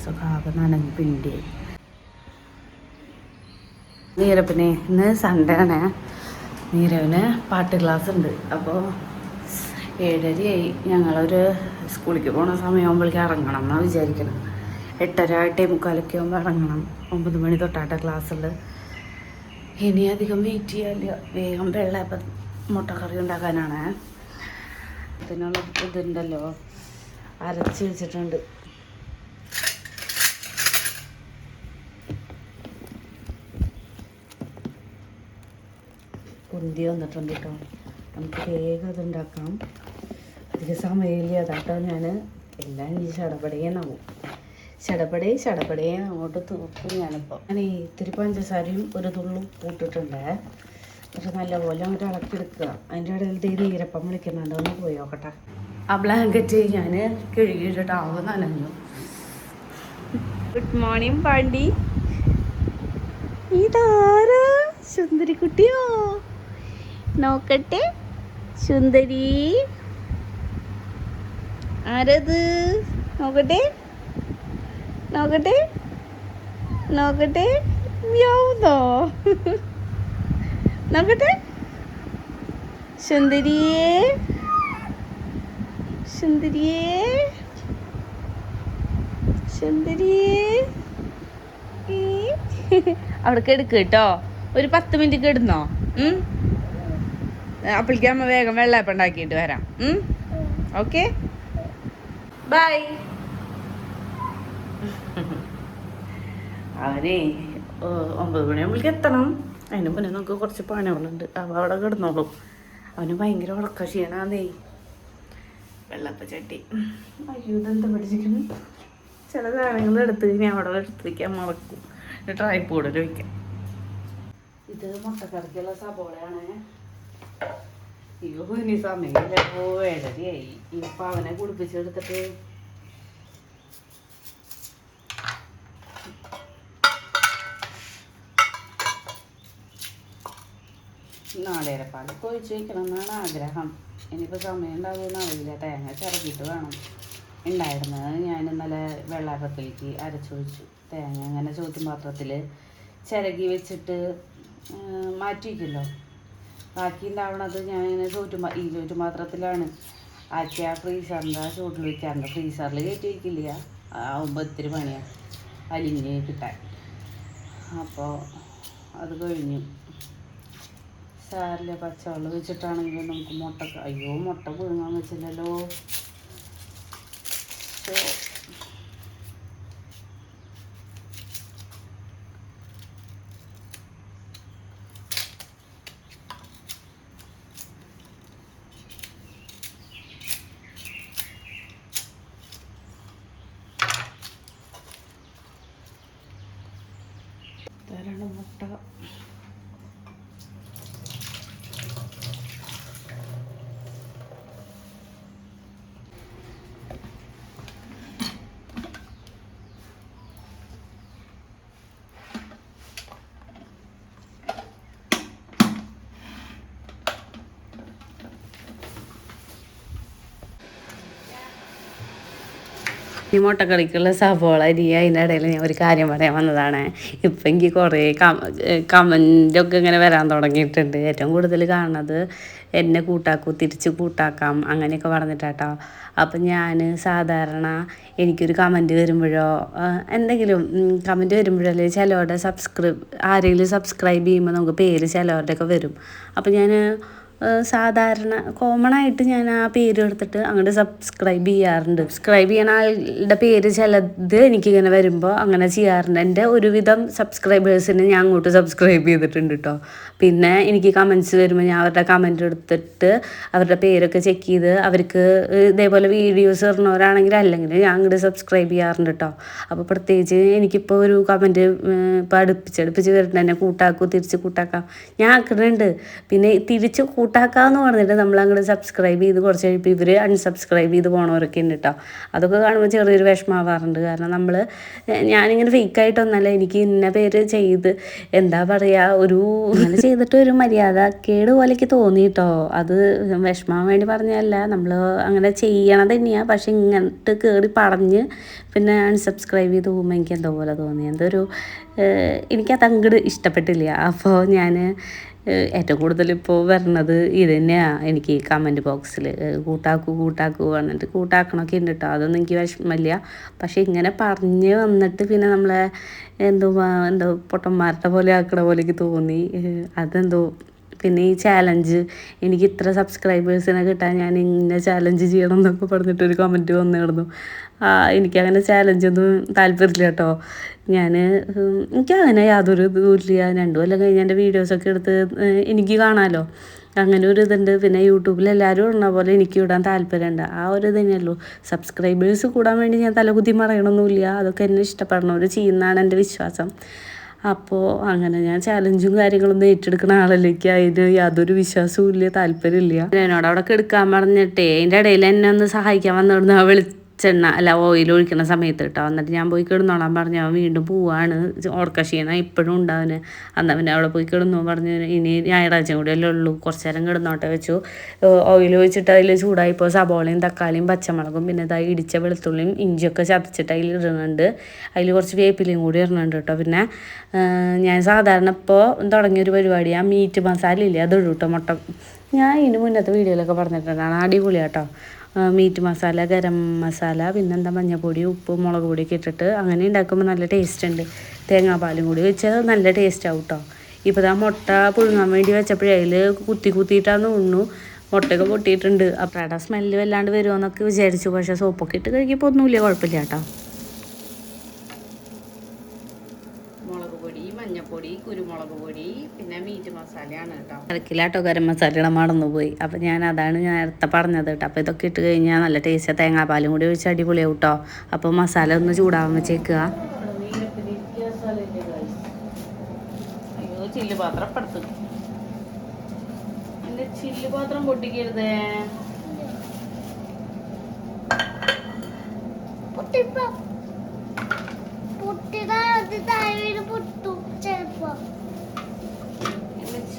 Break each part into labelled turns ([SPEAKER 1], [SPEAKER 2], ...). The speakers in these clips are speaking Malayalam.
[SPEAKER 1] ഡ്രസ്സൊക്കെ ആകെ നീരപ്പിനെ ഇന്ന് സൺഡേ ആണ്. നീരവിന് പാട്ട് ക്ലാസ് ഉണ്ട്. അപ്പോൾ ഏഴരയായി. ഞങ്ങളൊരു സ്കൂളിലേക്ക് പോണ സമയമാകുമ്പോഴേക്കും ഇറങ്ങണം എന്നാണ് വിചാരിക്കണം. എട്ടര എട്ടേ മുക്കാലൊക്കെ ആകുമ്പോൾ ഇറങ്ങണം. ഒമ്പത് മണി തൊട്ടാട്ട ക്ലാസ്സിൽ ഇനി അധികം വെയിറ്റ് ചെയ്യാല്ല വേഗം വെള്ളയപ്പം മുട്ടക്കറി ഉണ്ടാക്കാനാണ്. അതിനുള്ള ഇതുണ്ടല്ലോ. അരച്ച് വെച്ചിട്ടുണ്ട്. കുന്തി വന്നിട്ടുണ്ട് കേട്ടോ. നമുക്ക് വേഗം അത് ഉണ്ടാക്കാം അധികം സമയമില്ല അതാട്ടോ ഞാൻ എല്ലാം ഈ ചടപടയെന്നാവും ചടപടേ ചടപടേ അങ്ങോട്ട് തൂക്കും ഞാനിപ്പോൾ ഞാൻ ഈ ഇത്തിരി പഞ്ചസാരയും ഒരു തുള്ളും കൂട്ടിട്ടുണ്ട് പക്ഷെ നല്ലപോലെ അങ്ങോട്ട് ഇളക്കിയെടുക്കുക. അതിന്റെ ഇടയിൽ ദേ നീരപ്പം വിളിക്കുന്നുണ്ട്. ഒന്ന് പോയി നോക്കട്ടെ. ആ ബ്ലാങ്കറ്റ് ഞാൻ കഴുകിയിട്ടിട്ട് നനഞ്ഞു. ഗുഡ് മോർണിംഗ് പാണ്ടി. ഇതാരാ? സുന്ദരി കുട്ടിയോ നോക്കട്ടെ. സുന്ദരി. ആരത്? നോക്കട്ടെ. നോക്കട്ടെ. നോക്കട്ടെ. മ്യാവുന്നോ. നോക്കട്ടെ. സുന്ദരിയേ. സുന്ദരിയേ. സുന്ദരിയേ. അവിടെ കിടക്ക് കേട്ടോ. ഒരു പത്ത് മിനിറ്റ് കിടന്നോ അപ്പോഴേക്ക് അമ്മ വേഗം വെള്ളയപ്പം ഉണ്ടാക്കിയിട്ട് വരാം. ഓക്കെ? ബൈ അവനെ ഒമ്പത് മണിയാകുമ്പോഴേക്ക് എത്തണം. അതിന് മുന്നേ നമുക്ക് കുറച്ച് പണികളുണ്ട്. അവ അവിടെ കിടന്നോളും. അവന് ഭയങ്കര ഉറക്ക ക്ഷീണാന്നേ. വെള്ളപ്പ ചട്ടി. അയ്യോ ഇതെന്താ പിടിച്ചിരിക്കുന്നു? ചില സാധനങ്ങൾ എടുത്ത് കഴിഞ്ഞാൽ അവിടെ എടുത്ത് വയ്ക്കാൻ മറക്കും. ട്രൈപ്പോഡിൽ വയ്ക്കാം ഇത് മുട്ടക്കറിക്കുള്ള സബോളയാണ്. അയ്യോ ഇനി സമയമില്ല. ഓ ഏഴരയായി ഇനിയിപ്പോൾ അവനെ കുളിപ്പിച്ചെടുത്തിട്ട് നാളേരപ്പാലൊക്കെ ഒഴിച്ച് വയ്ക്കണം എന്നാണ് ആഗ്രഹം. ഇനിയിപ്പോൾ സമയം ഉണ്ടാവുമെന്ന് അറിയില്ല. തേങ്ങ ചിറകിയിട്ട് വേണം. ഉണ്ടായിരുന്നത് ഞാൻ ഇന്നലെ വെള്ളാപ്പത്തിലേക്ക് അരച്ചൊഴിച്ചു തേങ്ങ അങ്ങനെ ചോറ്റും പാത്രത്തിൽ ചിരകി വെച്ചിട്ട് ഉം, മാറ്റി വയ്ക്കുമല്ലോ ബാക്കി ഉണ്ടാവണത് ഞാൻ ഇങ്ങനെ ചോറ്റു പാ- ഈ ചോറ്റു മാത്രത്തിലാണ് ആക്കിയ ഫ്രീസറിന്റെ ചൂട്ടിൽ വയ്ക്കാറുണ്ട് ഫ്രീസറിൽ കയറ്റി വയ്ക്കില്ല ആവുമ്പോൾ ഇത്തിരി പണിയാണ് അലിഞ്ഞ് കിട്ടാൻ. അപ്പോൾ അത് കഴിഞ്ഞു. സാറിലെ പച്ചവെള്ളം വെച്ചിട്ടാണെങ്കിൽ നമുക്ക് മുട്ട അയ്യോ മുട്ട പുഴുങ്ങാൻ വെച്ചില്ലല്ലോ. തരണം മുട്ട ഈ മുട്ടക്കറിക്കുള്ള സവോള അരി അതിന്റെ ഇടയിൽ ഞാൻ ഒരു കാര്യം പറയാൻ വന്നതാണ്. ഇപ്പം എനിക്ക് കുറേ കമന്റൊക്കെ ഇങ്ങനെ വരാൻ തുടങ്ങിയിട്ടുണ്ട്. ഏറ്റവും കൂടുതൽ കാണുന്നത് എന്നെ കൂട്ടാക്കൂ തിരിച്ച് കൂട്ടാക്കാം അങ്ങനെയൊക്കെ പറഞ്ഞിട്ടാട്ടോ. അപ്പം ഞാൻ സാധാരണ എനിക്കൊരു കമന്റ് വരുമ്പോഴോ എന്തെങ്കിലും കമന്റ് വരുമ്പോഴോ അല്ലെങ്കിൽ ചിലവരുടെ സബ്സ്ക്രൈബ് ആരെങ്കിലും സബ്സ്ക്രൈബ് ചെയ്യുമ്പോൾ നമുക്ക് പേര് ചിലവരുടെയൊക്കെ വരും. അപ്പം ഞാൻ സാധാരണ കോമൺ ആയിട്ട് ഞാൻ ആ പേര് എടുത്തിട്ട് അങ്ങോട്ട് സബ്സ്ക്രൈബ് ചെയ്യാറുണ്ട്. സബ്സ്ക്രൈബ് ചെയ്യണ ആളുടെ പേര് ചിലത് എനിക്കിങ്ങനെ വരുമ്പോൾ അങ്ങനെ ചെയ്യാറുണ്ട്. എന്റെ ഒരുവിധം സബ്സ്ക്രൈബേഴ്സിനെ ഞാൻ അങ്ങോട്ട് സബ്സ്ക്രൈബ് ചെയ്തിട്ടുണ്ട് കേട്ടോ പിന്നെ എനിക്ക് കമന്റ്സ് വരുമ്പോൾ ഞാൻ അവരുടെ കമന്റ് എടുത്തിട്ട് അവരുടെ പേരൊക്കെ ചെക്ക് ചെയ്ത് അവർക്ക് ഇതേപോലെ വീഡിയോസ് ഇടുന്നവരാണെങ്കിൽ അല്ലെങ്കിൽ ഞാൻ അങ്ങോട്ട് സബ്സ്ക്രൈബ് ചെയ്യാറുണ്ട് കേട്ടോ അപ്പോൾ പ്രത്യേകിച്ച് എനിക്കിപ്പോൾ ഒരു കമന്റ് ഇപ്പോൾ അടുപ്പിച്ച് അടുപ്പിച്ച് വരുന്നുണ്ട് എന്നെ കൂട്ടാക്കൂ തിരിച്ച് കൂട്ടാക്കാം. ഞാൻ ആക്കുന്നുണ്ട് പിന്നെ തിരിച്ച് കൂട്ടാക്കാന്ന് പറഞ്ഞിട്ട് നമ്മൾ അങ്ങോട്ട് സബ്സ്ക്രൈബ് ചെയ്ത് കുറച്ച് കഴിയുമ്പോൾ ഇവർ അൺസബ്സ്ക്രൈബ് ചെയ്ത് പോണവരൊക്കെ ഉണ്ട് കേട്ടോ അതൊക്കെ കാണുമ്പോൾ ചെറിയൊരു വിഷമാവാറുണ്ട് കാരണം നമ്മൾ ഞാനിങ്ങനെ ഫേക്കായിട്ടൊന്നല്ല എനിക്ക് ഇന്ന പേര് ചെയ്ത് എന്താ പറയുക ഒരു അങ്ങനെ ചെയ്തിട്ട് ഒരു മര്യാദ കേട് പോലെക്ക് തോന്നി കേട്ടോ അത് വിഷമാൻ വേണ്ടി പറഞ്ഞല്ല നമ്മൾ അങ്ങനെ ചെയ്യണത് തന്നെയാണ് പക്ഷെ ഇങ്ങോട്ട് കയറി പറഞ്ഞ് പിന്നെ അൺസബ്സ്ക്രൈബ് ചെയ്ത് പോകുമ്പോൾ എനിക്ക് എന്തോ പോലെ തോന്നി. എന്തൊരു എനിക്കത് അങ്ങോട്ട് ഇഷ്ടപ്പെട്ടില്ല. അപ്പോൾ ഞാൻ ഏറ്റവും കൂടുതൽ ഇപ്പോൾ വരണത് ഇത് തന്നെയാണ് എനിക്ക് കമന്റ് ബോക്സിൽ കൂട്ടാക്കൂ കൂട്ടാക്കൂ പറഞ്ഞിട്ട് കൂട്ടാക്കണമൊക്കെ ഉണ്ട് കേട്ടോ അതൊന്നും എനിക്ക് വിഷമമില്ല പക്ഷേ ഇങ്ങനെ പറഞ്ഞ് വന്നിട്ട് പിന്നെ നമ്മളെ എന്തോ എന്തോ പൊട്ടന്മാരുടെ പോലെ ആക്കണ പോലെ തോന്നി. ഏഹ് അതെന്തോ പിന്നെ ഈ ചാലഞ്ച് എനിക്ക് ഇത്ര സബ്സ്ക്രൈബേഴ്സിനെ കിട്ടാൻ ഞാൻ ഇന്ന ചാലഞ്ച് ചെയ്യണം എന്നൊക്കെ പറഞ്ഞിട്ടൊരു കമന്റ് വന്നു കിടന്നു ആ, എനിക്കങ്ങനെ ചാലഞ്ചൊന്നും താല്പര്യമില്ല കേട്ടോ. ഞാൻ എനിക്കങ്ങനെ യാതൊരു ഇതുമില്ല രണ്ടു കൊല്ലം കഴിഞ്ഞ് എന്റെ വീഡിയോസൊക്കെ എടുത്ത് എനിക്ക് കാണാമല്ലോ അങ്ങനെ ഒരു ഇതുണ്ട്. പിന്നെ യൂട്യൂബിൽ എല്ലാവരും ഇടുന്ന പോലെ എനിക്ക് ഇടാൻ താല്പര്യമുണ്ട്. ആ ഒരു ഇത് തന്നെയല്ലോ സബ്സ്ക്രൈബേഴ്സ് കൂടാൻ വേണ്ടി ഞാൻ തലകുത്തി മറയണമൊന്നുമില്ല അതൊക്കെ എന്നെ ഇഷ്ടപ്പെടണവർ ചെയ്യുന്നതാണ് എന്റെ വിശ്വാസം. അപ്പോൾ അങ്ങനെ ഞാൻ ചാലഞ്ചും കാര്യങ്ങളൊന്നും ഏറ്റെടുക്കുന്ന ആളല്ലേക്ക് അതിന് യാതൊരു വിശ്വാസവും ഇല്ല താല്പര്യമില്ല എന്നോട് അവിടെ എടുക്കാൻ പറഞ്ഞിട്ടേ അതിന്റെ ഇടയിൽ എന്നെ ഒന്ന് സഹായിക്കാൻ വന്നിരുന്നു ആ വെളിച്ചെണ്ണ അല്ല ഓയിൽ ഒഴിക്കുന്ന സമയത്ത് കേട്ടോ എന്നിട്ട് ഞാൻ പോയി കിടന്നോളാൻ പറഞ്ഞു അവൻ വീണ്ടും പോവാണ്. ഓർക്കക്ഷീണം ഇപ്പോഴും ഉണ്ടാവന് അന്ന് പിന്നെ അവിടെ പോയി കിടന്നു പറഞ്ഞു ഇനി ഞായറാഴ്ച കൂടെ അല്ലേ ഉള്ളൂ. കുറച്ച് നേരം കിടന്നോട്ടെ വെച്ചു. ഓയിൽ ഒഴിച്ചിട്ട് അതിൽ ചൂടായിപ്പോൾ സബോളയും തക്കാളിയും പച്ചമുളകും പിന്നെ ഇതായി ഇടിച്ച വെളുത്തുള്ളിയും ഇഞ്ചിയൊക്കെ ചതച്ചിട്ട് അതിൽ ഇടുന്നുണ്ട്. അതിൽ കുറച്ച് വേപ്പിലയും കൂടി ഇടുന്നുണ്ട് കേട്ടോ പിന്നെ ഞാൻ സാധാരണ ഇപ്പോൾ തുടങ്ങിയൊരു ആ മീറ്റ് മസാല ഇല്ലേ അത് ഇടും മുട്ട. ഞാൻ ഇതിന് മുന്നത്തെ വീഡിയോയിലൊക്കെ പറഞ്ഞിട്ടുണ്ടാണ് അടിപൊളിയാട്ടോ മീറ്റ് മസാല ഗരം മസാല പിന്നെന്താ മഞ്ഞൾപ്പൊടി ഉപ്പ് മുളക് പൊടിയൊക്കെ ഇട്ടിട്ട് അങ്ങനെ ഉണ്ടാക്കുമ്പോൾ നല്ല ടേസ്റ്റ് ഉണ്ട് തേങ്ങാപ്പാലും കൂടി വെച്ചാൽ നല്ല ടേസ്റ്റ് ആവും കേട്ടോ ഇപ്പോൾ ആ മുട്ട പുഴുങ്ങാൻ വേണ്ടി വെച്ചപ്പോഴേ അതിൽ കുത്തി കുത്തിയിട്ടാന്ന് ഉണ്ണു മുട്ടയൊക്കെ പൊട്ടിയിട്ടുണ്ട്. അവിടെ സ്മെല്ല് വല്ലാണ്ട് വരുമോ എന്നൊക്കെ വിചാരിച്ചു. പക്ഷേ സോപ്പൊക്കെ ഇട്ട് കഴിക്കുമ്പോൾ ഒന്നുമില്ല കുഴപ്പമില്ല കേട്ടോ മുളക് പൊടി മഞ്ഞൾപ്പൊടി കുരുമുളക് മസാലയാണ് കേട്ടോ ഗരം മസാലയുടെ മറന്നുപോയി അപ്പം ഞാൻ അതാണ് ഞാൻ നേരത്തെ പറഞ്ഞത് കേട്ടോ. അപ്പോൾ ഇതൊക്കെ ഇട്ട് കഴിഞ്ഞാൽ നല്ല ടേസ്റ്റ് തേങ്ങാപ്പാലും കൂടി ഒഴിച്ച് അടിപൊളിയാവും കേട്ടോ അപ്പോൾ മസാല ഒന്ന് ചൂടാവാൻ വെച്ചേക്കുക. അയ്യോ ചില്ല് പാത്രം അപ്പുറത്ത് എന്റെ ചില്ല് പാത്രം പൊട്ടിക്കരുതേ.
[SPEAKER 2] പൊട്ടിപ്പോ. പൊട്ടിതാ പൊട്ടു ചെലപ്പോ
[SPEAKER 1] എന്റെ ചില്ല് പാത്രം പൊട്ടിക്കരുതേ
[SPEAKER 2] പ്ലാസ്റ്റിക് ചിലപ്പത്തിൽ
[SPEAKER 1] പൊട്ടുക ചെയ്യും
[SPEAKER 2] അത് ഈ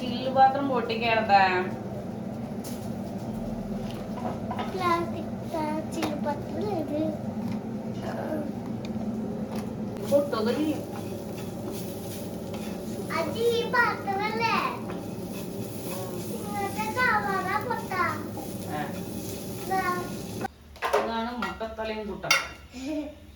[SPEAKER 2] പാത്രമല്ലേ? ഇങ്ങനത്തെ സാധാരണ പൊട്ട.
[SPEAKER 1] ഇതാണ് മുട്ടത്തലയും കൂട്ടം.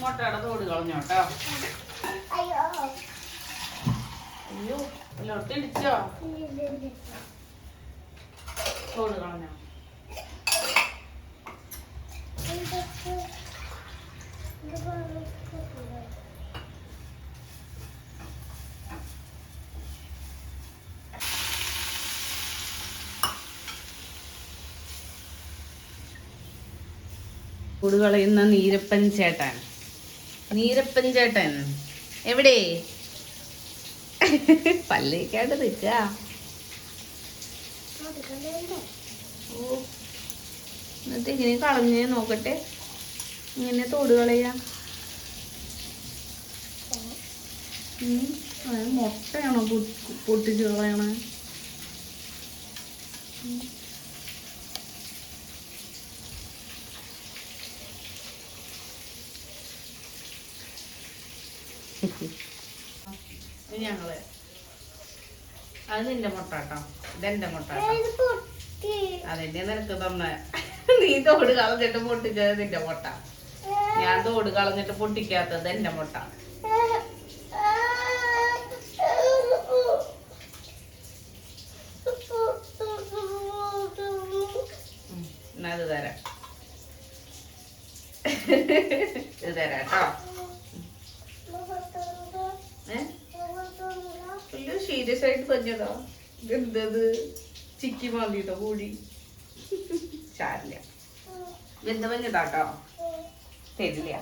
[SPEAKER 1] മുട്ടയുടെ തോട് കളഞ്ഞോട്ടോ
[SPEAKER 2] അയ്യോ
[SPEAKER 1] ഇടിച്ചോ തോട് കളഞ്ഞോ? തോട് കളയുന്ന നീരപ്പൻ ചേട്ടൻ. നീരപ്പൻ ചേട്ടൻ. എവിടെ? പല്ലേക്കാണ്ട് നിൽക്കുക. ഓ. എന്നിട്ട് ഇങ്ങനെ കളഞ്ഞ് നോക്കട്ടെ. ഇങ്ങനെ തോട് കളയാ മുട്ടയാണോ പൊട്ടിച്ച് കളയണേ ഞങ്ങൾ. അത് നിന്റെ മുട്ട കേട്ടോ ഇതെന്റെ മുട്ട അതെന്നെ നിനക്ക് തന്ന. നീ തോട് കളഞ്ഞിട്ട് പൊട്ടിച്ചത് നിന്റെ മുട്ട. ഞാൻ തോട് കളഞ്ഞിട്ട് പൊട്ടിക്കാത്തത് എന്റെ മുട്ട. എന്തത്? ചിക്കി മാന്തിട്ടോ കൂടി ചാരില്ല. വെന്ത് വെഞ്ഞതാട്ടോ തരില്ല.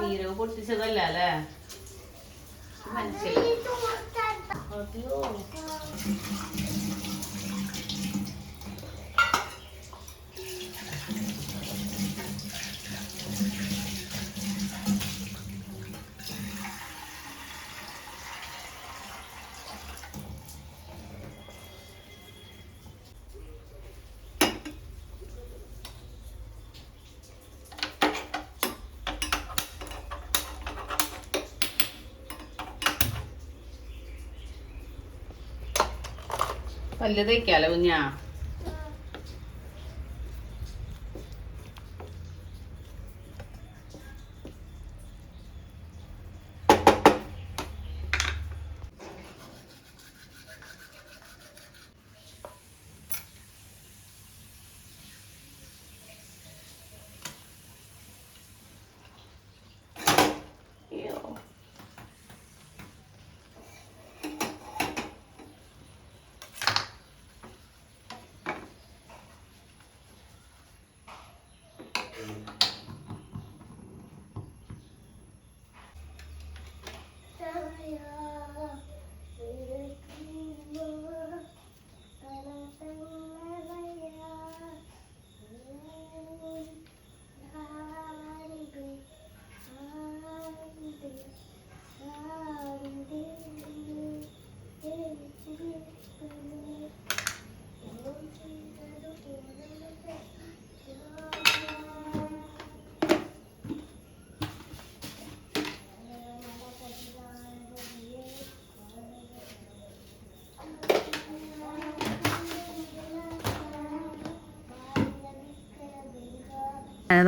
[SPEAKER 1] നീരവ് പൊട്ടിച്ചതല്ല അല്ലേ? മനസ്സിലായി 거고요. പല്ല് തേക്കാലോ കുഞ്ഞാ?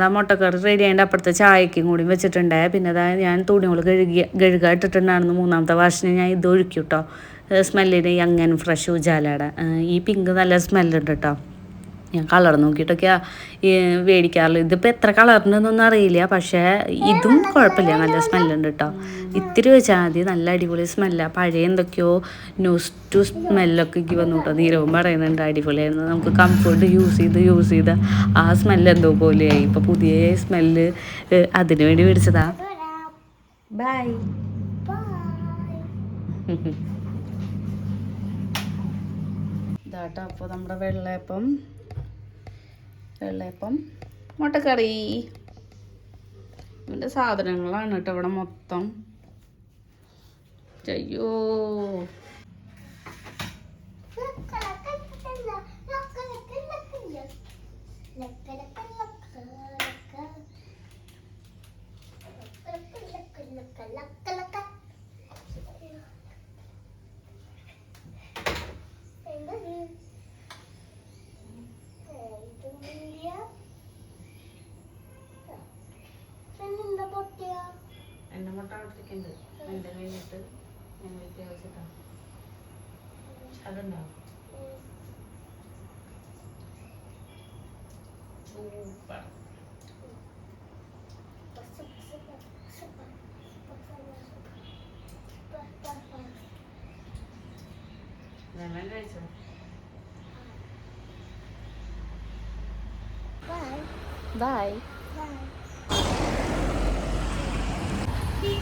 [SPEAKER 1] ആ മുട്ടക്കറി റെഡി ആയതിന്റെ അപ്പുറത്തെ ചായക്കും കൂടി വെച്ചിട്ടുണ്ട്. പിന്നെ അതാ ഞാൻ തുണികൾ കഴുകി കഴുകാൻ ഇട്ടിട്ടുണ്ടായിരുന്നു മൂന്നാമത്തെ വാഷിന്. ഞാൻ ഇത് ഒഴിക്കും കേട്ടോ സ്മെല്ലിന് യങ് ആൻഡ് ഫ്രഷ് ഉജാലയുടെ. ഈ പിങ്ക് നല്ല സ്മെല്ലുണ്ട് കേട്ടോ ഞാൻ കളർ നോക്കിയിട്ടൊക്കെയാ മേടിക്കാറുള്ളൂ ഇതിപ്പോൾ എത്ര കളറിന്റെന്നൊന്നും അറിയില്ല. പക്ഷേ ഇതും കുഴപ്പമില്ല. നല്ല സ്മെല്ലുണ്ട് കേട്ടോ ഇത്തിരി വെച്ചാൽ മതി. നല്ല അടിപൊളി സ്മെല്ലാണ് പഴയ എന്തൊക്കെയോ ന്യൂസ് ടു സ്മെല്ലൊക്കെ എനിക്ക് വന്നു കേട്ടോ നീരവും പറയുന്നുണ്ട് അടിപൊളിയായിരുന്നു. നമുക്ക് കംഫർട്ട് യൂസ് ചെയ്ത് യൂസ് ചെയ്ത് ആ സ്മെല്ല് എന്തോ പോലെയായി. ഇപ്പോൾ പുതിയ സ്മെല്ല് അതിനു വേണ്ടി മേടിച്ചതാ. ബൈ ഇതാട്ടോ. അപ്പോൾ നമ്മുടെ വെള്ളയപ്പം. വെള്ളയപ്പം മുട്ടക്കറി. ഇതിന്റെ സാധനങ്ങളാണ് കേട്ടോ ഇവിടെ മൊത്തം. അയ്യോ.
[SPEAKER 2] എന്താ
[SPEAKER 1] മുട്ട അവിടത്തേക്കുണ്ട് എന്റെ കഴിഞ്ഞിട്ട് ഞാൻ വെക്കാൻ വെച്ചിട്ടാ അതുണ്ടാവും സൂപ്പർ ലെമൺ കഴിച്ചോ? ബൈ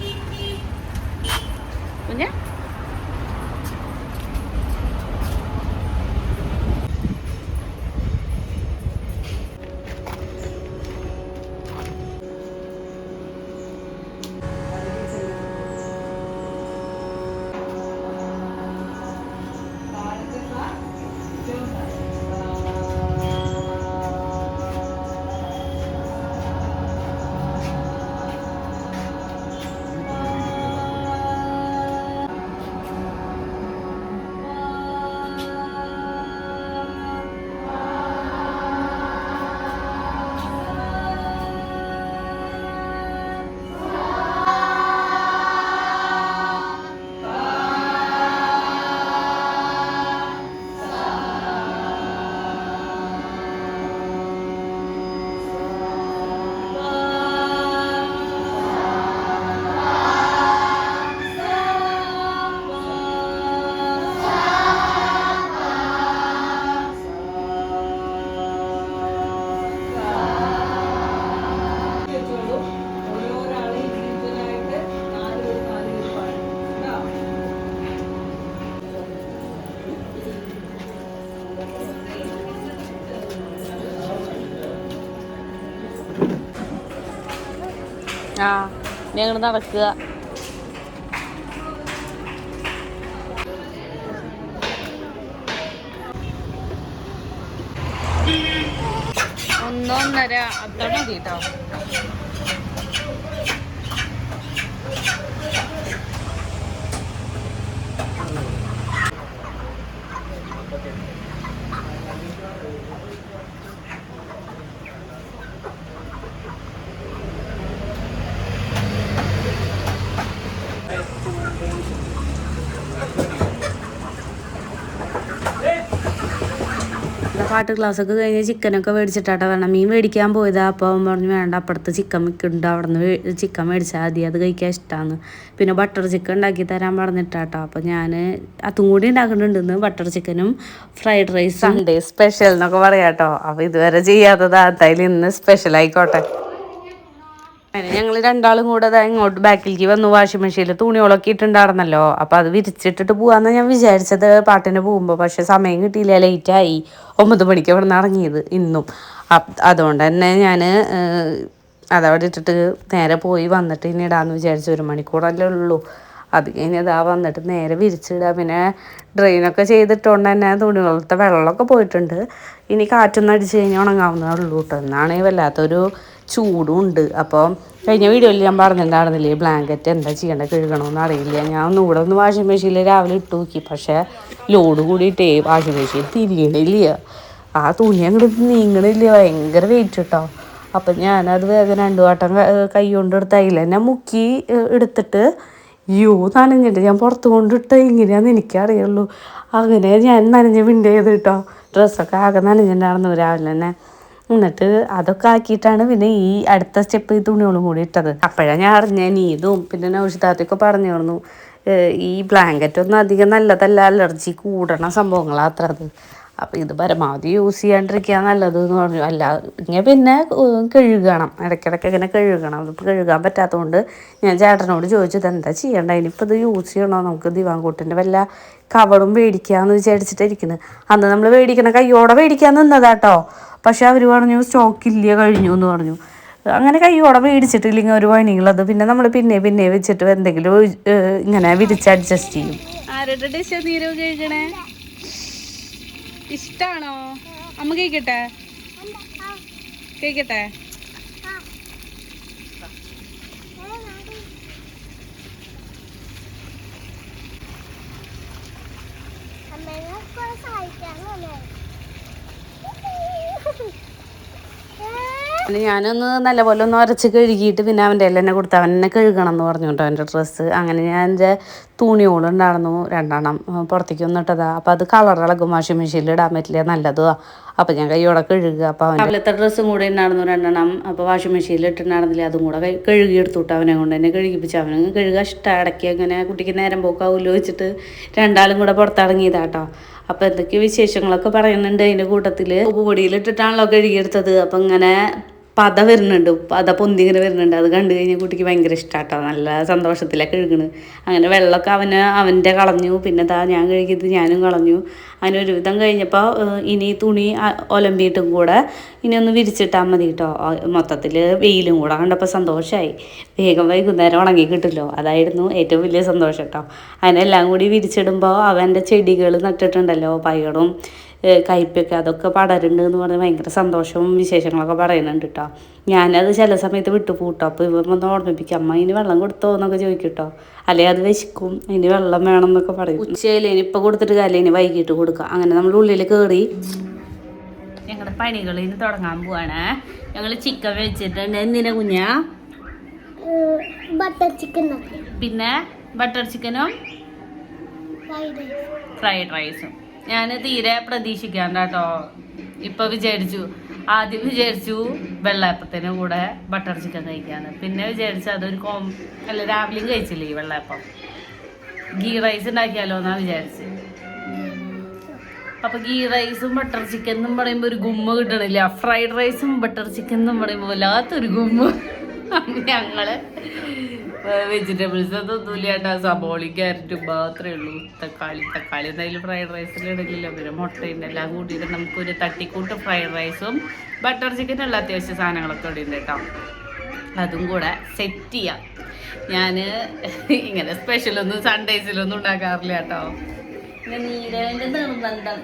[SPEAKER 1] കുഞ്ഞ ആ ഞങ്ങൾ നടക്കുക ഒന്നൊന്നര അത്ര മതി കേട്ടോ പാട്ട് ക്ലാസ്സൊക്കെ കഴിഞ്ഞ് ചിക്കനൊക്കെ മേടിച്ചിട്ടാട്ടോ വേണം മീൻ മേടിക്കാൻ പോയതാ. അവൻ പറഞ്ഞു വേണ്ട അപ്പുറത്ത് ചിക്കൻ മിക്കുണ്ട് അവിടെ നിന്ന് ചിക്കൻ മേടിച്ചാൽ മതി. അത് കഴിക്കാൻ ഇഷ്ടമാണ് പിന്നെ ബട്ടർ ചിക്കൻ ഉണ്ടാക്കി തരാൻ പറഞ്ഞിട്ടാട്ടോ. അപ്പോൾ ഞാൻ അതും കൂടി ഉണ്ടാക്കുന്നുണ്ടെന്ന് ബട്ടർ ചിക്കനും ഫ്രൈഡ് റൈസ്. സൺഡേ സ്പെഷ്യൽ എന്നൊക്കെ പറയാട്ടോ. അപ്പോൾ ഇതുവരെ ചെയ്യാത്തതാ. എന്തായാലും ഇന്ന് സ്പെഷ്യൽ ആയിക്കോട്ടെ. അങ്ങനെ ഞങ്ങൾ രണ്ടാളും കൂടെ ദാ ഇങ്ങോട്ട് ബാക്കിലേക്ക് വന്നു. വാഷിംഗ് മെഷീനിൽ തുണികളൊക്കെ ഇട്ടുണ്ടായിരുന്നല്ലോ അപ്പം അത് വിരിച്ചിട്ടിട്ട് പോകാമെന്ന് ഞാൻ വിചാരിച്ചത്. പാട്ടിന് പോകുമ്പോൾ പക്ഷേ സമയം കിട്ടിയില്ല. ലേറ്റായി. ഒമ്പത് മണിക്ക് അവിടെ നിന്ന് ഇറങ്ങിയത് ഇന്നും. അതുകൊണ്ട് തന്നെ ഞാൻ അതവിടെ ഇട്ടിട്ട് നേരെ പോയി വന്നിട്ട് ഇനി ഇടാമെന്ന് വിചാരിച്ചു ഒരു മണിക്കൂറല്ലേ ഉള്ളൂ. അത് കഴിഞ്ഞ് അതാ വന്നിട്ട് നേരെ വിരിച്ചിടുക പിന്നെ ഡ്രെയിനൊക്കെ ചെയ്തിട്ടുകൊണ്ട് തന്നെ തുണികളത്തെ വെള്ളമൊക്കെ പോയിട്ടുണ്ട്. ഇനി കാറ്റൊന്നും അടിച്ച് കഴിഞ്ഞാൽ ഉണങ്ങാവുന്നതേ ഉള്ളൂ കേട്ടോ എന്നാണെങ്കിൽ വല്ലാത്തൊരു ചൂടും ഉണ്ട് അപ്പോൾ കഴിഞ്ഞ വീഡിയോയിൽ ഞാൻ പറഞ്ഞിട്ടുണ്ടായിരുന്നില്ലേ ബ്ലാങ്കറ്റ് എന്താ ചെയ്യേണ്ടത് കഴുകണമെന്ന് അറിയില്ല. ഞാൻ ഒന്നുകൂടെ ഒന്ന് വാഷിംഗ് മെഷീനിൽ രാവിലെ ഇട്ട് നോക്കി. പക്ഷേ ലോഡ് കൂടിയിട്ടേ വാഷിംഗ് മെഷീൻ തിരിയണില്ല. ആ തുണി അങ്ങോട്ട് നീങ്ങണില്ല. ഭയങ്കര വെയിറ്റ് കേട്ടോ അപ്പം ഞാനത് വേഗം രണ്ടു വട്ടം കൈ കൊണ്ട് എടുത്തായില്ല എന്നെ മുക്കി എടുത്തിട്ട് യോ നനഞ്ഞിട്ട് ഞാൻ പുറത്ത് കൊണ്ടിട്ട് ഇങ്ങനെയാന്ന് എനിക്കറിയുള്ളൂ. അങ്ങനെ ഞാൻ നനഞ്ഞ വിണ്ട് ചെയ്ത് കേട്ടോ ഡ്രസ്സൊക്കെ ആകെ നനഞ്ഞിട്ടുണ്ടായിരുന്നു രാവിലെ തന്നെ. എന്നിട്ട് അതൊക്കെ ആക്കിയിട്ടാണ് പിന്നെ ഈ അടുത്ത സ്റ്റെപ്പ് ഈ തുണികളും കൂടി ഇട്ടത്. അപ്പോഴാണ് ഞാൻ അറിഞ്ഞ നീതും പിന്നെ നൗഷിതാത്തൊക്കെ പറഞ്ഞു തന്നു. ഈ ബ്ലാങ്കറ്റ് ഒന്നും അധികം നല്ലതല്ല അലർജി കൂടണ സംഭവങ്ങളാണ് അത്ര അത് അപ്പം ഇത് പരമാവധി യൂസ് ചെയ്യാണ്ടിരിക്കുക നല്ലത് എന്ന് പറഞ്ഞു. അല്ല ഇങ്ങനെ പിന്നെ കഴുകണം. ഇടയ്ക്കിടയ്ക്ക് ഇങ്ങനെ കഴുകണം. അതിപ്പോൾ കഴുകാൻ പറ്റാത്തതുകൊണ്ട് ഞാൻ ചേട്ടനോട് ചോദിച്ചത് എന്താ ചെയ്യേണ്ട? ഇനിയിപ്പോൾ ഇത് യൂസ് ചെയ്യണോ? നമുക്ക് ദിവാൻകൂട്ടിന്റെ വല്ല കവറും മേടിക്കാമെന്ന് വിചാരിച്ചിട്ടിരിക്കുന്നത് അന്ന് നമ്മൾ മേടിക്കണ കയ്യോടെ മേടിക്കാൻ നിന്നതാട്ടോ. പക്ഷെ അവർ പറഞ്ഞു സ്റ്റോക്ക് ഇല്ല കഴിഞ്ഞു എന്ന് പറഞ്ഞു. അങ്ങനെ കയ്യോടെ മേടിച്ചിട്ടില്ലെങ്കിൽ ഒരു പണികളത് പിന്നെ നമ്മൾ പിന്നെ പിന്നെ വെച്ചിട്ട് എന്തെങ്കിലും ഇങ്ങനെ വിരിച്ച് അഡ്ജസ്റ്റ് ചെയ്യും. ആരുടെ ഡിഷ് നീരവ് കഴിക്കണേ ഇഷ്ടാണോ? അമ്മ കേക്കട്ടെ? കഴിക്കട്ടെ പിന്നെ ഞാനൊന്ന് നല്ലപോലെ ഒന്ന് ഉരച്ച് കഴുകിയിട്ട് പിന്നെ അവന്റെ എല്ലാം തന്നെ കൊടുത്ത് അവൻ എന്നെ കഴുകണം എന്ന് പറഞ്ഞു കേട്ടോ അവന്റെ ഡ്രസ്സ് അങ്ങനെ ഞാൻ എന്റെ തുണിയോളുണ്ടായിരുന്നു രണ്ടെണ്ണം പുറത്തേക്ക് ഒന്ന് ഇട്ടതാ. അപ്പോൾ അത് കളർ ഇളകും വാഷിംഗ് മെഷീനിൽ ഇടാൻ പറ്റില്ല നല്ലതാ അപ്പോൾ ഞാൻ കൈയോടെ കഴുകുക. അപ്പോൾ അവൻ രാവിലത്തെ ഡ്രസ്സും കൂടെ ഉണ്ടായിരുന്നു രണ്ടെണ്ണം. അപ്പോൾ വാഷിംഗ് മെഷീനിൽ ഇട്ടിട്ടുണ്ടായിരുന്നില്ല. അതും കൂടെ കഴുകി എടുത്തുവിട്ട് അവനെ കൊണ്ട് തന്നെ കഴുകിപ്പിച്ച്. അവന് കഴുകുക ഇഷ്ടം. ഇടയ്ക്ക് അങ്ങനെ കുട്ടിക്ക് നേരം പോക്കാവുമല്ലോ വെച്ചിട്ട് രണ്ടാളും കൂടെ പുറത്തിറങ്ങിയതാട്ടോ അപ്പോൾ എന്തൊക്കെ വിശേഷങ്ങളൊക്കെ പറയുന്നുണ്ട് അതിന്റെ കൂട്ടത്തിൽ ഉപ്പുപൊടിയിലിട്ടിട്ടാണല്ലോ കഴുകിയെടുത്തത്. അപ്പം ഇങ്ങനെ പത വരുന്നുണ്ട് പത പൊന്തി ഇങ്ങനെ വരുന്നുണ്ട്. അത് കണ്ടു കഴിഞ്ഞാൽ കുട്ടിക്ക് ഭയങ്കര ഇഷ്ടമാട്ടോ നല്ല സന്തോഷത്തിലൊക്കെ കഴുകണ് അങ്ങനെ വെള്ളമൊക്കെ അവന് അവന്റെ കളഞ്ഞു. പിന്നെ താ ഞാൻ കഴുകിയത് ഞാനും കളഞ്ഞു. അങ്ങനെ ഒരുവിധം കഴിഞ്ഞപ്പോൾ ഇനി തുണി ഒലമ്പിയിട്ടും കൂടെ ഇനി ഒന്ന് വിരിച്ചിട്ടാൽ മതി കേട്ടോ മൊത്തത്തിൽ വെയിലും കൂടെ കണ്ടപ്പോൾ സന്തോഷമായി വേഗം വൈകുന്നേരം ഉണങ്ങി കിട്ടുമല്ലോ അതായിരുന്നു ഏറ്റവും വലിയ സന്തോഷം കേട്ടോ അതിനെല്ലാം കൂടി വിരിച്ചിടുമ്പോൾ അവന്റെ ചെടികൾ നട്ടിട്ടുണ്ടല്ലോ പയറും ഏഹ് കയ്പയൊക്കെ അതൊക്കെ പടരുന്നുണ്ട് എന്ന് പറഞ്ഞ് ഭയങ്കര സന്തോഷവും വിശേഷങ്ങളൊക്കെ പറയുന്നുണ്ട് കേട്ടോ ഞാനത് ചില സമയത്ത് വിട്ടു പൂട്ടോ അപ്പോൾ ഇവ ഒന്ന് ഓർമ്മിപ്പിക്കും അമ്മ ഇനി വെള്ളം കൊടുത്തോ? എന്നൊക്കെ ചോദിക്കും കേട്ടോ അല്ലെ അത് വിശക്കും. ഇനി വെള്ളം വേണം എന്നൊക്കെ പറയും ഉച്ചയിൽ ഇപ്പോൾ കൊടുത്തിട്ട് കാര്യം ഇനി വൈകിട്ട് കൊടുക്കുക അങ്ങനെ നമ്മൾ ഉള്ളിൽ കയറി ഞങ്ങളുടെ പണികൾ ഇനി തുടങ്ങാൻ പോവാണ്. ഞങ്ങൾ ചിക്കൻ വെച്ചിട്ടുണ്ട്. എന്തിനാ കുഞ്ഞാ?
[SPEAKER 2] ബട്ടർ ചിക്കൻ
[SPEAKER 1] പിന്നെ ബട്ടർ ചിക്കനും
[SPEAKER 2] ഫ്രൈഡ് റൈസും.
[SPEAKER 1] ഞാൻ തീരെ പ്രതീക്ഷിക്കാണ്ട കേട്ടോ ഇപ്പൊ വിചാരിച്ചു ആദ്യം വിചാരിച്ചു വെള്ളയപ്പത്തിന് കൂടെ ബട്ടർ ചിക്കൻ കഴിക്കാന്ന്. പിന്നെ വിചാരിച്ചു അതൊരു കോം അല്ല രാവിലെയും കഴിച്ചില്ലേ ഈ വെള്ളയപ്പം? ഗീ റൈസ് ഉണ്ടാക്കിയാലോ എന്നാ വിചാരിച്ച്. അപ്പൊ ഗീ റൈസും ബട്ടർ ചിക്കൻ എന്നും പറയുമ്പോ ഒരു ഗുമ്മ കിട്ടണില്ല. ഫ്രൈഡ് റൈസും ബട്ടർ ചിക്കൻ എന്നും പറയുമ്പോ വല്ലാത്തൊരു ഗുമ്മ. ഞങ്ങൾ വെജിറ്റബിൾസ് ഒന്നുമില്ല കേട്ടോ സബോളി ക്യാരറ്റും മാത്രമേ ഉള്ളൂ. തക്കാളി തക്കാളി എന്തായാലും ഫ്രൈഡ് റൈസിൽ ഇടലില്ല. പിന്നെ മുട്ടയുണ്ട് എല്ലാം കൂട്ടിയിട്ട് നമുക്കൊരു തട്ടിക്കൂട്ട് ഫ്രൈഡ് റൈസും ബട്ടർ ചിക്കനും ഉള്ള അത്യാവശ്യ സാധനങ്ങളൊക്കെ ഇവിടെ ഉണ്ട് കേട്ടോ. അതും കൂടെ സെറ്റ് ചെയ്യാം. ഞാൻ ഇങ്ങനെ സ്പെഷ്യലൊന്നും സൺഡേസിലൊന്നും ഉണ്ടാക്കാറില്ല കേട്ടോ.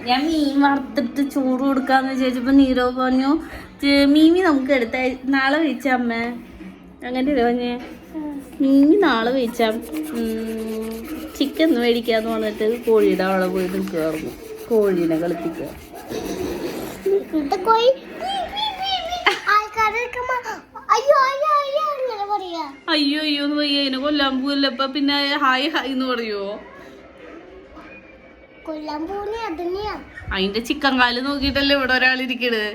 [SPEAKER 1] ഞാൻ മീൻ വറുത്തിട്ട് ചോറ് കൊടുക്കാന്ന് വിചാരിച്ചപ്പോ നീരവ് പറഞ്ഞു "ചെ- മീമി നമുക്ക് എടുത്ത നാളെ വിളിച്ച അമ്മ. അങ്ങനെ പറഞ്ഞേ. മീമി നാളെ വെച്ചാൽ ചിക്കൻ മേടിക്കാന്ന് പറഞ്ഞിട്ട് കോഴിയുടെ അവിടെ പോയി നിൽക്കുമായിരുന്നു കോഴീനെ കളിപ്പിക്കുക.
[SPEAKER 2] അയ്യോ അയ്യോ
[SPEAKER 1] എന്ന് പോയി അതിനെ കൊല്ലാൻ പോവില്ലപ്പ പിന്നെ ഹായ് ഹായ് എന്ന്
[SPEAKER 2] അതന്നെയാ
[SPEAKER 1] അതിന്റെ ചിക്കൻ കാൽ നോക്കിട്ടല്ലേ ഇവിടെ ഒരാൾ ഇരിക്കണത്?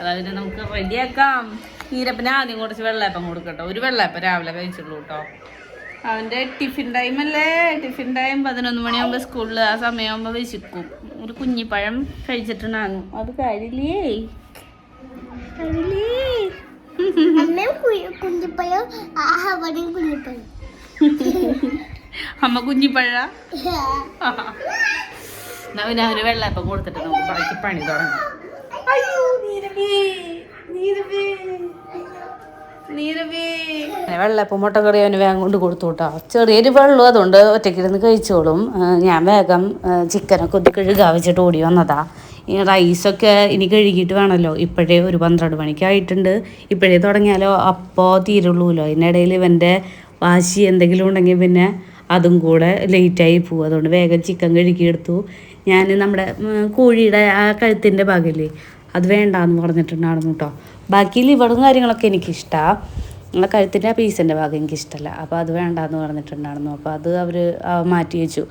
[SPEAKER 1] അതായത് നമുക്ക് റെഡിയാക്കാം. ഈരപ്പന ആദ്യം കുറച്ച് വെള്ളയപ്പം കൊടുക്കട്ടോ. ഒരു വെള്ളയപ്പം രാവിലെ കഴിച്ചുള്ളൂ കേട്ടോ അവന്റെ ടിഫിൻ ടൈം അല്ലേ? ടിഫിൻ ടൈം പതിനൊന്ന് മണിയാകുമ്പോൾ സ്കൂളിൽ ആ സമയമാകുമ്പോൾ വിശിക്കും. ഒരു കുഞ്ഞിപ്പഴം കഴിച്ചിട്ടുണ്ടാകും. അത് കാര്യമില്ലേ
[SPEAKER 2] കുഞ്ഞിപ്പഴം കുഞ്ഞിപ്പഴം
[SPEAKER 1] അമ്മ കുഞ്ഞിപ്പഴ? എന്നാ പിന്നെ അവന് വെള്ളയപ്പം കൊടുത്തിട്ട് നമുക്ക് ബാക്കി പണി തുടങ്ങാം. നീരവേ കറി അവന് വേഗം കൊണ്ട് കൊടുത്തു കേട്ടോ. ചെറിയൊരു വെള്ളം അതുകൊണ്ട് ഒറ്റയ്ക്കിരുന്ന് കഴിച്ചോളും. ഞാൻ വേഗം ചിക്കനൊക്കെ ഒന്ന് കഴുകാ വെച്ചിട്ട് ഓടി വന്നതാ. ഈ റൈസൊക്കെ ഇനി കഴുകിയിട്ട് വേണമല്ലോ ഇപ്പോഴേ ഒരു പന്ത്രണ്ട് മണിക്കായിട്ടുണ്ട് ഇപ്പോഴേ തുടങ്ങിയാലോ? അപ്പോൾ തീരുള്ളൂല്ലോ അതിനിടയിൽ ഇവന്റെ വാശി എന്തെങ്കിലും ഉണ്ടെങ്കിൽ പിന്നെ അതും കൂടെ ലേറ്റായി പോകും അതുകൊണ്ട് വേഗം ചിക്കൻ കഴുകിയെടുത്തു. ഞാൻ നമ്മുടെ കോഴിയുടെ ആ കഴുത്തിന്റെ ഭാഗമില്ലേ അത് വേണ്ട എന്ന് പറഞ്ഞിട്ടുണ്ടായിരുന്നു കേട്ടോ. ബാക്കി ലിവറും കാര്യങ്ങളൊക്കെ എനിക്കിഷ്ടമാണ് ആ കഴുത്തിന്റെ ആ പീസിന്റെ ഭാഗം എനിക്കിഷ്ടമല്ല അപ്പോൾ അത് വേണ്ടാന്ന് പറഞ്ഞിട്ടുണ്ടായിരുന്നു. അപ്പോൾ അത് അവർ മാറ്റി വെച്ചു.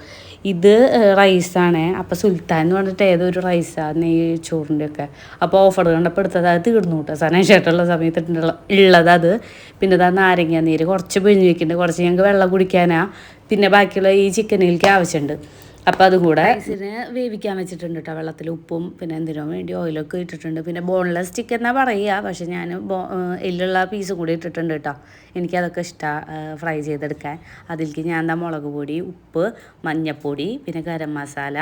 [SPEAKER 1] ഇത് റൈസാണ്. അപ്പോൾ സുൽത്താൻ എന്ന് പറഞ്ഞിട്ട് ഏതൊരു റൈസാണ് ഈ ചോറിന്റെ ഒക്കെ അപ്പോൾ ഓഫർ കണ്ടപ്പോൾ എടുത്തത് അത് തീർന്നു കേട്ടോ. സനേഷായിട്ടുള്ള സമയത്ത് ഉള്ള- ഉള്ളത് അത്. പിന്നെ അത് നാരങ്ങ നീര്. കുറച്ച് പിഴിഞ്ഞ് വെക്കുന്നുണ്ട്. കുറച്ച് ഞങ്ങൾക്ക് വെള്ളം കുടിക്കാനാണ് പിന്നെ ബാക്കിയുള്ള ഈ ചിക്കനിലേക്ക് ആവശ്യമുണ്ട്. അപ്പോൾ അതുകൂടെ വേവിക്കാൻ വെച്ചിട്ടുണ്ട് കേട്ടോ വെള്ളത്തിൽ ഉപ്പും പിന്നെ എന്തിനോ വേണ്ടി ഓയിലൊക്കെ ഇട്ടിട്ടുണ്ട്. പിന്നെ ബോൺലെസ് ചിക്കൻ എന്നാ പറയുക പക്ഷെ ഞാൻ ബോ എല്ലുള്ള പീസ് കൂടി ഇട്ടിട്ടുണ്ട് കേട്ടോ എനിക്കതൊക്കെ ഇഷ്ടമാണ് ഫ്രൈ ചെയ്തെടുക്കാൻ. അതിലേക്ക് ഞാൻ എന്താ മുളക് പൊടി ഉപ്പ് മഞ്ഞപ്പൊടി പിന്നെ ഗരം മസാല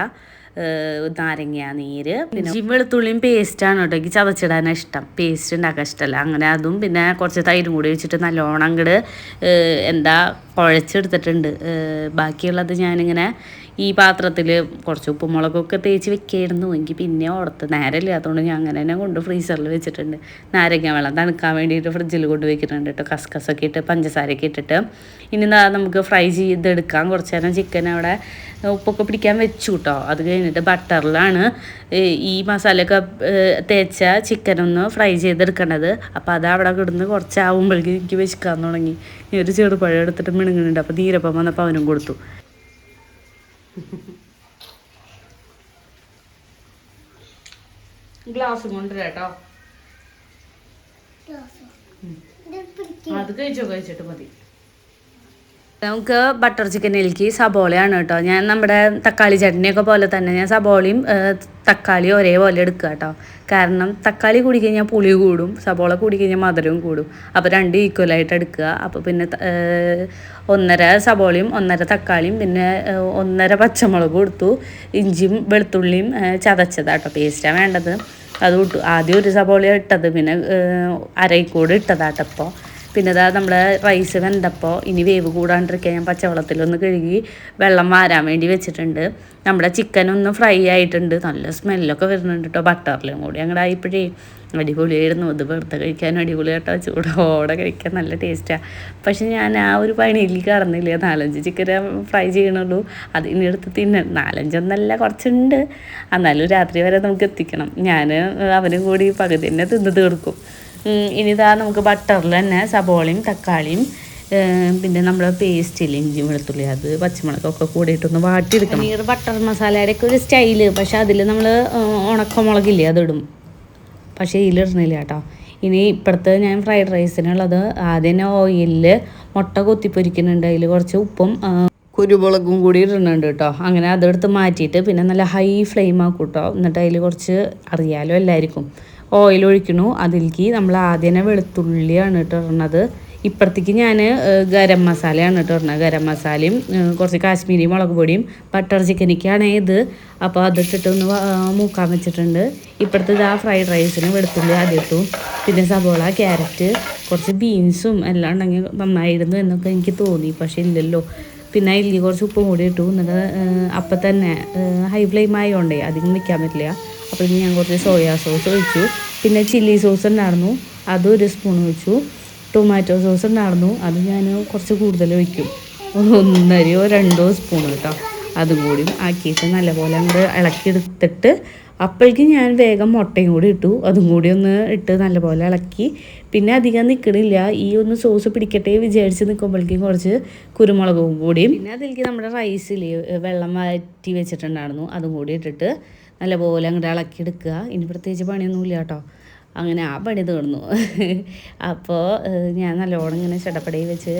[SPEAKER 1] നാരങ്ങ നീര് പിന്നെ വെളുത്തുള്ളിയും പേസ്റ്റാണ് കേട്ടോ എനിക്ക് ചതച്ചിടാനാണ് ഇഷ്ടം. പേസ്റ്റ് ഉണ്ടാക്കാൻ ഇഷ്ടമല്ല അങ്ങനെ അതും പിന്നെ കുറച്ച് തൈരും കൂടി വെച്ചിട്ട് നല്ലോണം അങ്ങോട്ട് എന്താ കുഴച്ചെടുത്തിട്ടുണ്ട്. ബാക്കിയുള്ളത് ഞാനിങ്ങനെ ഈ പാത്രത്തിൽ കുറച്ച് ഉപ്പുമുളകൊക്കെ തേച്ച് വെക്കായിരുന്നു. എനിക്ക് പിന്നെ ഓർത്ത് നേരമില്ല അതുകൊണ്ട് ഞാൻ അങ്ങനെ തന്നെ കൊണ്ട് ഫ്രീസറിൽ വെച്ചിട്ടുണ്ട്. നാരങ്ങ വെള്ളം തണുക്കാൻ വേണ്ടിയിട്ട് ഫ്രിഡ്ജിൽ കൊണ്ട് വെച്ചിട്ടുണ്ട് കേട്ടോ കസ്കസൊക്കെ ഇട്ട് പഞ്ചസാരയൊക്കെ ഇട്ടിട്ട്. ഇനി നമുക്ക് ഫ്രൈ ചെയ്തെടുക്കാം കുറച്ച് നേരം ചിക്കൻ അവിടെ ഉപ്പൊക്കെ പിടിക്കാൻ വെച്ചു കേട്ടോ അത് കഴിഞ്ഞിട്ട് ബട്ടറിലാണ് ഈ മസാലയൊക്കെ തേച്ച ചിക്കൻ ഒന്ന് ഫ്രൈ ചെയ്തെടുക്കേണ്ടത് അപ്പോൾ അത് അവിടെ കിടന്ന് കുറച്ചാവുമ്പോഴേക്കും എനിക്ക് വെച്ചിക്കാൻ തുടങ്ങി. ഒരു ചെറുപഴം എടുത്തിട്ട് മിണുങ്ങുന്നുണ്ട്. അപ്പോൾ ധീരപ്പം വന്നപ്പോൾ അവനും കൊടുത്തു. ഗ്ലാസ് കൊണ്ടുവരാട്ടോ അത് കഴിച്ചോ കഴിച്ചിട്ട് മതി. നമുക്ക് ബട്ടർ ചിക്കൻ ചിക്കനിലേക്ക് സബോളയാണ് കേട്ടോ. ഞാൻ നമ്മുടെ തക്കാളി ചട്നിയൊക്കെ പോലെ തന്നെ ഞാൻ സബോളയും തക്കാളിയും ഒരേപോലെ എടുക്കുക കേട്ടോ. കാരണം തക്കാളി കൂടി കഴിഞ്ഞാൽ പുളി കൂടും സബോള കൂടി കഴിഞ്ഞാൽ മധുരവും കൂടും. അപ്പോൾ രണ്ട് ഈക്വലായിട്ട് എടുക്കുക. അപ്പോൾ പിന്നെ ഒന്നര സബോളയും ഒന്നര തക്കാളിയും പിന്നെ ഒന്നര പച്ചമുളകും എടുത്തു ഇഞ്ചിയും വെളുത്തുള്ളിയും ചതച്ചതാട്ടോ പേസ്റ്റാണ് വേണ്ടത്. അത് ഇട്ടു ആദ്യം ഒരു സബോള ഇട്ടത്. പിന്നെ അരയിക്കൂട് ഇട്ടതാട്ടപ്പോൾ പിന്നെ ഇതാ നമ്മൾ റൈസ് വെന്തപ്പോൾ ഇനി വേവ് കൂടാണ്ടിരിക്കാൻ ഞാൻ പച്ചവെള്ളത്തിലൊന്ന് കഴുകി വെള്ളം വാരാൻ വേണ്ടി വെച്ചിട്ടുണ്ട്. നമ്മുടെ ചിക്കൻ ഫ്രൈ ആയിട്ടുണ്ട്. നല്ല സ്മെല്ലൊക്കെ വരുന്നുണ്ട് കേട്ടോ ബട്ടറിലും കൂടി അങ്ങോട്ട് ആയിപ്പോഴേ അടിപൊളിയായിരുന്നു. ഇത് വെറുതെ കഴിക്കാനും അടിപൊളി കേട്ടോ. ചൂടോടെ കഴിക്കാൻ നല്ല ടേസ്റ്റാണ് പക്ഷെ ഞാൻ ആ ഒരു പണിയിൽ കറന്നില്ല നാലഞ്ച് ചിക്കൻ ഫ്രൈ ചെയ്യണുള്ളൂ. അത് ഇനി എടുത്ത് തിന്ന. നാലഞ്ചൊന്നല്ല കുറച്ചുണ്ട്. എന്നാലും രാത്രി വരെ നമുക്ക് എത്തിക്കണം. ഞാൻ അവനും കൂടി പകുതി തന്നെ തിന്ന് തീർക്കും. ഇനി ഇതാ നമുക്ക് ബട്ടറിൽ തന്നെ സബോളയും തക്കാളിയും പിന്നെ നമ്മൾ പേസ്റ്റിൽ ഇഞ്ചി വെളുത്തുള്ളി അത് പച്ചമുളകൊക്കെ കൂടിയിട്ടൊന്ന് വാട്ടിയെടുക്കണം. ഈ ബട്ടർ മസാലയുടെ ഒക്കെ ഒരു സ്റ്റൈൽ പക്ഷെ അതിൽ നമ്മൾ ഉണക്കമുളകില്ലേ അതിടും. പക്ഷേ ഇതിലിടുന്നില്ല കേട്ടോ. ഇനി ഇപ്പുറത്ത് ഞാൻ ഫ്രൈഡ് റൈസിനുള്ളത് ആദ്യം ഓയിലിൽ മുട്ട കൊത്തിപ്പൊരിക്കുന്നുണ്ട്. അതിൽ കുറച്ച് ഉപ്പും കുരുമുളകും കൂടി ഇടുന്നുണ്ട് കേട്ടോ. അങ്ങനെ അതെടുത്ത് മാറ്റിയിട്ട് പിന്നെ നല്ല ഹൈ ഫ്ലെയിം ആക്കും കേട്ടോ. എന്നിട്ട് അതിൽ കുറച്ച് അറിയാലോ എല്ലാവർക്കും. ഓയിൽ ഒഴിക്കണു അതിലേക്ക് നമ്മൾ ആദ്യമേ വെളുത്തുള്ളിയാണ് കേട്ടോ ഇടുന്നത് ഇപ്പുറത്തേക്ക് ഞാൻ ഗരം മസാലയാണ് പറഞ്ഞത് ഗരം മസാലയും കുറച്ച് കാശ്മീരി മുളക് പൊടിയും ബട്ടർ ചിക്കനിക്കാണ് ഇത്. അപ്പോൾ അതിട്ടിട്ട് ഒന്ന് മൂക്കാൻ വെച്ചിട്ടുണ്ട്. ഇപ്പുറത്ത് ആ ഫ്രൈഡ് റൈസിന് വെളുത്തുള്ളി ആദ്യം ഇട്ടു. പിന്നെ സബോള ക്യാരറ്റ് കുറച്ച് ബീൻസും എല്ലാം ഉണ്ടെങ്കിൽ നന്നായിരുന്നു എന്നൊക്കെ എനിക്ക് തോന്നി. പക്ഷേ ഇല്ലല്ലോ. പിന്നെ അതിലേക്ക് കുറച്ച് ഉപ്പും കൂടി ഇട്ടു. എന്നിട്ട് അപ്പം തന്നെ ഹൈ ഫ്ലെയിം ആയതുകൊണ്ടേ അധികം നിൽക്കാൻ പറ്റില്ല. അപ്പോൾ ഞാൻ കുറച്ച് സോയാ സോസ് ഒഴിച്ചു. പിന്നെ ചില്ലി സോസ് ഉണ്ടായിരുന്നു. അതും ഒരു സ്പൂൺ ഒഴിച്ചു. ടൊമാറ്റോ സോസ് ഉണ്ടായിരുന്നു. അത് ഞാൻ കുറച്ച് കൂടുതൽ ഒഴിക്കും. ഒന്നരയോ രണ്ടോ സ്പൂൺ കേട്ടോ. അതും കൂടി ആക്കിയിട്ട് നല്ലപോലെ അങ്ങോട്ട് ഇളക്കിയെടുത്തിട്ട് അപ്പോഴേക്കും ഞാൻ വേഗം മുട്ടയും കൂടി ഇട്ടു. അതും കൂടി ഒന്ന് ഇട്ട് നല്ലപോലെ ഇളക്കി. പിന്നെ അധികം നിൽക്കണില്ല ഈ ഒന്ന് സോസ് പിടിക്കട്ടെ വിചാരിച്ച് നിൽക്കുമ്പോഴേക്കും കുറച്ച് കുരുമുളകും കൂടിയും. പിന്നെ അതിലേക്ക് നമ്മുടെ റൈസിൽ വെള്ളം മാറ്റി വെച്ചിട്ടുണ്ടായിരുന്നു. അതും കൂടി ഇട്ടിട്ട് നല്ലപോലെ അങ്ങോട്ട് ഇളക്കിയെടുക്കുക ഇനി പ്രത്യേകിച്ച് പണിയൊന്നുമില്ല കേട്ടോ. അങ്ങനെ ആ പണി തീർന്നു. അപ്പോൾ ഞാൻ നല്ലോണം ഇങ്ങനെ ചടപ്പടയിൽ വെച്ച്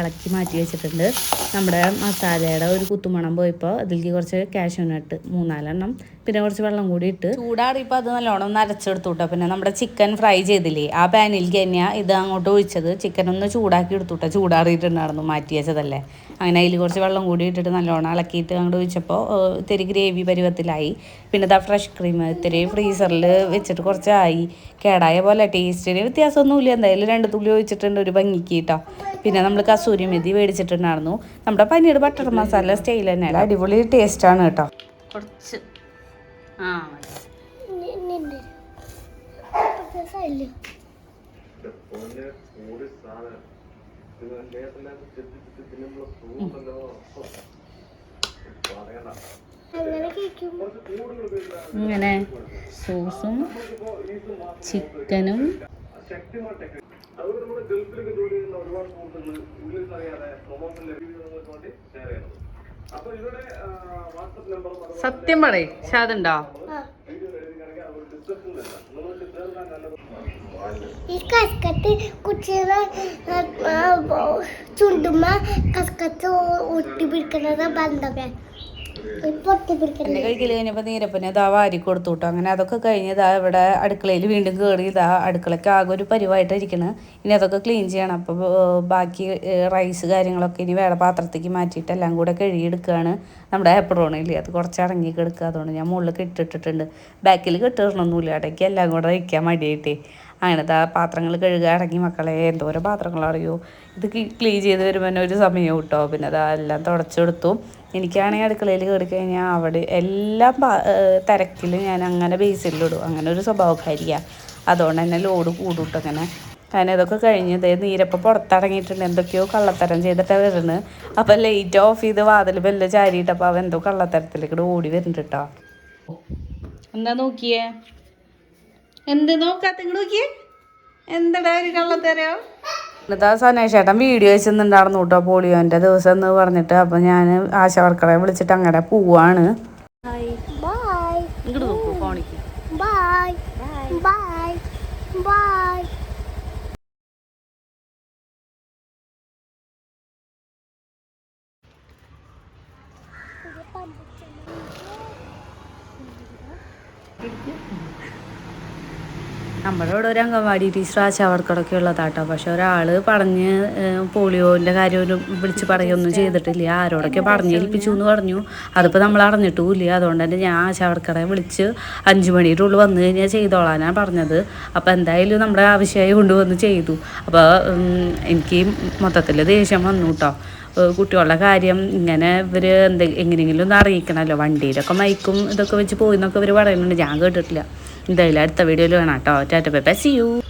[SPEAKER 1] ഇളക്കി മാറ്റി വെച്ചിട്ടുണ്ട്. നമ്മുടെ മസാലയുടെ ഒരു കുത്തുമണം പോയപ്പോൾ അതിലേക്ക് കുറച്ച് കാഷ്യൂ നട്ട് മൂന്നാലെണ്ണം പിന്നെ കുറച്ച് വെള്ളം കൂടി ഇട്ട് ചൂടാറിയപ്പോൾ അത് നല്ലോണം ഒന്ന് കേട്ടോ പിന്നെ നമ്മുടെ ചിക്കൻ ഫ്രൈ ചെയ്തില്ലേ ആ പാനിലേക്ക് തന്നെയാണ് ഇത് അങ്ങോട്ട് ഒഴിച്ചത് ചിക്കൻ ഒന്ന് ചൂടാക്കി എടുത്തു കേട്ടോ ചൂടാറിയിട്ടുണ്ടായിരുന്നു മാറ്റി വെച്ചതല്ലേ. അങ്ങനെ അതിൽ കുറച്ച് വെള്ളം കൂടി ഇട്ടിട്ട് നല്ലോണം ഇളക്കിയിട്ട് അങ്ങോട്ട് ഒഴിച്ചപ്പോൾ ഇത്തിരി ഗ്രേവി പരുവത്തിലായി. പിന്നെ ഇതാ ഫ്രഷ് ക്രീം ഇത്തിരി ഫ്രീസറിൽ വെച്ചിട്ട് കുറച്ചായി. കേടായ പോലെ ടേസ്റ്റിന് വ്യത്യാസമൊന്നുമില്ല. എന്തായാലും രണ്ട് തുള്ളി ഒഴിച്ചിട്ടുണ്ട് ഒരു ഭംഗിക്ക് കേട്ടോ പിന്നെ നമ്മൾ കസൂരി മെതി മേടിച്ചിട്ടുണ്ടായിരുന്നു. നമ്മുടെ പനീർ ബട്ടർ മസാല സ്റ്റൈൽ തന്നെ അടിപൊളി ആണ് കേട്ടോ. കുറച്ച്. ആ
[SPEAKER 2] നിന്നുണ്ട് അറിയാതെ അങ്ങനെ കഴിക്കുമ്പോ
[SPEAKER 1] ഇങ്ങനെ സോസും ചിക്കനും സത്യം പറയേ ഷാദുണ്ടോ.
[SPEAKER 2] ഈ കസ്കത്ത് കുട്ടികളെ ചുണ്ടുമ്മ കസ്കത്ത് ഒട്ടി പിടിക്കുന്നത് ബന്ധമേ. പിടിക്കുന്നത്
[SPEAKER 1] കഴിക്കൽ കഴിഞ്ഞപ്പോൾ നീരപ്പനെ ഇതാ വാരി കൊടുത്തു വിട്ടു അങ്ങനെ അതൊക്കെ കഴിഞ്ഞ് ഇതാ ഇവിടെ അടുക്കളയിൽ വീണ്ടും കയറി ഇതാ അടുക്കളയ്ക്ക് ആകെ ഒരു പരിവായിട്ട് ഇരിക്കണ്. ഇനി അതൊക്കെ ക്ലീൻ ചെയ്യണം. അപ്പോൾ ബാക്കി റൈസ് കാര്യങ്ങളൊക്കെ ഇനി വേറെ പാത്രത്തേക്ക് മാറ്റിയിട്ട് എല്ലാം കൂടെ കഴുകിയെടുക്കുകയാണ് നമ്മുടെ ഏപ്രോണില്ലേ അത് കുറച്ച് ഇറങ്ങി കിടക്കുക അതുകൊണ്ട് ഞാൻ മുകളിൽ കെട്ടിട്ടിട്ടുണ്ട് ബാക്കിൽ കെട്ടിടണമൊന്നുമില്ല ഇടയ്ക്ക് എല്ലാം കൂടെ വയ്ക്കാൻ മടിയായിട്ടേ. അങ്ങനത്തെ പാത്രങ്ങൾ കഴുകുക. അടങ്ങി മക്കളെ എന്തോരം പാത്രങ്ങളറിയോ ഇത് ക്ലീൻ ചെയ്ത് വരുമ്പോൾ തന്നെ ഒരു സമയം കിട്ടുമോ പിന്നെ അതെല്ലാം തുടച്ചെടുത്തു എനിക്കാണെങ്കിൽ അടുക്കളയിൽ കയറി കഴിഞ്ഞാൽ അവിടെ എല്ലാം തിരക്കിലും ഞാൻ അങ്ങനെ ബേസിലിടും അങ്ങനെ ഒരു സ്വഭാവക്കാരിയാണ് അതുകൊണ്ട് തന്നെ ലോഡ് കൂടിട്ട് അങ്ങനെ അങ്ങനെ ഇതൊക്കെ കഴിഞ്ഞ് ഇതേ നീരപ്പം പുറത്തിറങ്ങിയിട്ടുണ്ട്. എന്തൊക്കെയോ കള്ളത്തരം ചെയ്തിട്ടാണ് വരുന്നത്. അപ്പം ലൈറ്റ് ഓഫ് ചെയ്ത് വാതിൽ ബെല്ല് ചാരിയിട്ടപ്പോൾ അവൻ എന്തോ കള്ളത്തരത്തിലേക്ക് ഓടി വരുന്നുണ്ട് കേട്ടോ എന്താ നോക്കിയേ? എന്ത് നോക്കാത്ത നോക്കിയേ? എന്താ ഒരു കള്ളത്തരോ? എന്നിട്ട് ആ സനേഷ് ചേട്ടൻ വീഡിയോ വെച്ചിട്ടുണ്ടായിരുന്നു കേട്ടോ പോളിയോന്റെ ദിവസം എന്ന് പറഞ്ഞിട്ട്. അപ്പം ഞാൻ ആശാവർക്കറെ വിളിച്ചിട്ട് അങ്ങനെ പോവാണ്
[SPEAKER 2] ബൈ
[SPEAKER 1] ഇങ്ങോട്ട് നോക്കൂ ഫോണിക്ക്
[SPEAKER 2] ബൈ ബൈ ബൈ
[SPEAKER 1] നമ്മുടെ ഇവിടെ ഒരു അംഗൻവാടി ടീച്ചർ ആശാവർക്കറൊക്കെ ഉള്ളതാട്ടോ പക്ഷെ ഒരാൾ പറഞ്ഞ് പോളിയോന്റെ പോളിയോന്റെ കാര്യം വിളിച്ച് പറയുകയൊന്നും ചെയ്തിട്ടില്ല. ആരോടൊക്കെ പറഞ്ഞ് ഏൽപ്പിച്ചു എന്ന് പറഞ്ഞു. അതിപ്പോൾ നമ്മൾ അറിഞ്ഞിട്ടുമില്ല. അതുകൊണ്ട് തന്നെ ഞാൻ ആശാവർക്കറെ വിളിച്ച് അഞ്ച് മണിയുടെ ഉള്ളിൽ വന്നു കഴിഞ്ഞാൽ ചെയ്തോളാനാണ് പറഞ്ഞത്. അപ്പോൾ എന്തായാലും നമ്മുടെ ആവശ്യമായി കൊണ്ടുവന്ന് ചെയ്തു. അപ്പോൾ എനിക്ക് മൊത്തത്തിൽ ദേഷ്യം വന്നു കേട്ടോ കുട്ടികളുടെ കാര്യം ഇങ്ങനെ ഇവർ എന്ത് എങ്ങനെയെങ്കിലും ഒന്ന് അറിയിക്കണമല്ലോ വണ്ടിയിലൊക്കെ മൈക്കും ഇതൊക്കെ വെച്ച് പോയി എന്നൊക്കെ ഇവർ പറയുന്നുണ്ട്. ഞാൻ കേട്ടിട്ടില്ല. എന്തായാലും അടുത്ത വീഡിയോയിൽ വേണം കേട്ടോ. Tata bye bye see you